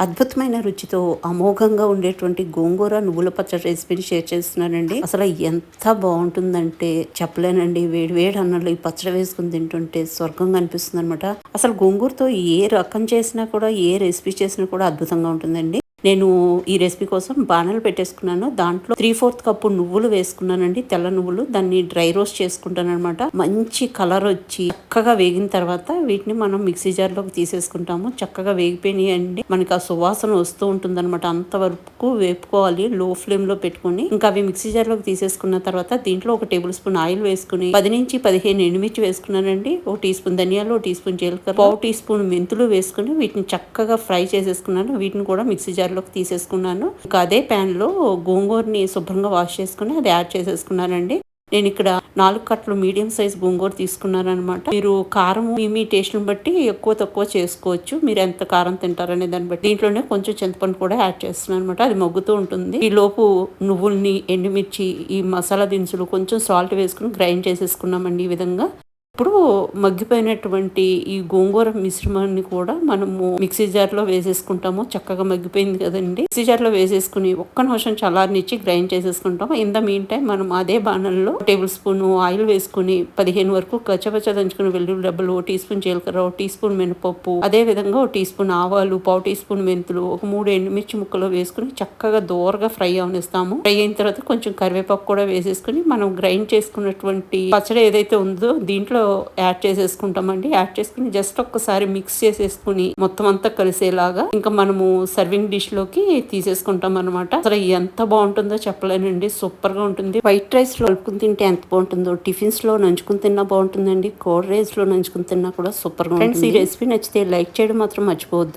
అద్భుతమైన రుచితో అమోఘంగా ఉండేటువంటి గోంగూర నువ్వుల పచ్చడి రెసిపీని షేర్ చేస్తున్నానండి. అసలు ఎంత బాగుంటుందంటే చెప్పలేనండి. వేడి వేడి అన్నంలో ఈ పచ్చడి వేసుకుని తింటుంటే స్వర్గం కనిపిస్తుంది అనమాట అసలు గోంగూరతో ఏ రకం చేసినా కూడా ఏ రెసిపీ చేసినా కూడా అద్భుతంగా ఉంటుందండి. నేను ఈ రెసిపీ కోసం బాణలు పెట్టేసుకున్నాను. దాంట్లో త్రీ ఫోర్త్ కప్పు నువ్వులు వేసుకున్నానండి. తెల్ల నువ్వులు దాన్ని డ్రై రోస్ట్ చేసుకుంటాను అనమాట మంచి కలర్ వచ్చి చక్కగా వేగిన తర్వాత వీటిని మనం మిక్సీ జార్లోకి తీసేసుకుంటాము. చక్కగా వేగిపోయినాయండి. మనకి ఆ సువాసన వస్తూ ఉంటుంది అనమాట అంతవరకు వేపుకోవాలి లో ఫ్లేమ్లో పెట్టుకుని. ఇంకా అవి మిక్సీ జార్లోకి తీసేసుకున్న తర్వాత దీంట్లో ఒక టేబుల్ స్పూన్ ఆయిల్ వేసుకుని పది నుంచి పదిహేను ఎండుమిర్చి వేసుకున్నానండి. ఒక టీ స్పూన్ ధనియాలు ఒక టీ స్పూన్ జీలకర్ర పావు టీ స్పూన్ మెంతులు వేసుకుని వీటిని చక్కగా ఫ్రై చేసేసుకున్నాను. వీటిని కూడా మిక్సీ జార్ జార్లోకి తీసేసుకున్నాను. ఇంకా అదే ప్యాన్లో గోంగూరని శుభ్రంగా వాష్ చేసుకుని అది యాడ్ చేసేసుకున్నానండి. నేను ఇక్కడ నాలుగు కట్టలు మీడియం సైజ్ గోంగూర తీసుకున్నాను అనమాట మీరు కారం మీ టేస్ట్ని బట్టి ఎక్కువ తక్కువ చేసుకోవచ్చు. మీరు ఎంత కారం తింటారనే దాన్ని బట్టి. దీంట్లోనే కొంచెం చింతపండు కూడా యాడ్ చేస్తున్నాను అనమాట అది మొగ్గుతూ ఉంటుంది. ఈ లోపు నువ్వుల్ని ఎండుమిర్చి ఈ మసాలా దినుసులు కొంచెం సాల్ట్ వేసుకుని గ్రైండ్ చేసేసుకున్నామండి ఈ విధంగా. ఇప్పుడు మగ్గిపోయినటువంటి ఈ గోంగూర మిశ్రమాన్ని కూడా మనము మిక్సీ జార్లో వేసేసుకుంటాము. చక్కగా మగ్గిపోయింది కదండి. మిక్సీ జార్లో వేసేసుకుని ఒక్క నిమిషం చల్లారనిచ్చి గ్రైండ్ చేసేసుకుంటాము. ఇన్ ద మీన్ టైం మనం అదే బాణంలో టేబుల్ స్పూన్ ఆయిల్ వేసుకుని పదిహేను వరకు కచ్చపచ్చ దంచుకుని వెల్లుల్లి డబ్బులు ఓ టీ స్పూన్ జీలకర్ర ఓ టీ స్పూన్ మినపప్పు అదే విధంగా ఒక టీ స్పూన్ ఆవాలు పావు టీ స్పూన్ మెంతులు ఒక మూడు ఎండుమిర్చి ముక్కలు వేసుకుని చక్కగా దోరగా ఫ్రై అవనిస్తాము. ఫ్రై అయిన తర్వాత కొంచెం కరివేపాకు కూడా వేసేసుకుని మనం గ్రైండ్ చేసుకున్నటువంటి పచ్చడి ఏదైతే ఉందో దీంట్లో యాడ్ చేసేసుకుంటామండి. యాడ్ చేసుకుని జస్ట్ ఒక్కసారి మిక్స్ చేసేసుకుని మొత్తం అంతా కలిసేలాగా ఇంకా మనము సర్వింగ్ డిష్లోకి తీసేసుకుంటాం అనమాట అసలు ఎంత బాగుంటుందో చెప్పలేనండి. సూపర్గా ఉంటుంది. వైట్ రైస్లో కలుపుకుని తింటే ఎంత బాగుంటుందో టిఫిన్స్లో నంచుకుని తిన్నా బాగుంటుందండి. కోల్డ్ రైస్లో నంచుకుని తిన్నా కూడా సూపర్గా ఉంటుంది. ఈ రెసిపీ నచ్చితే లైక్ చేయడం మాత్రం మర్చిపోవద్దు.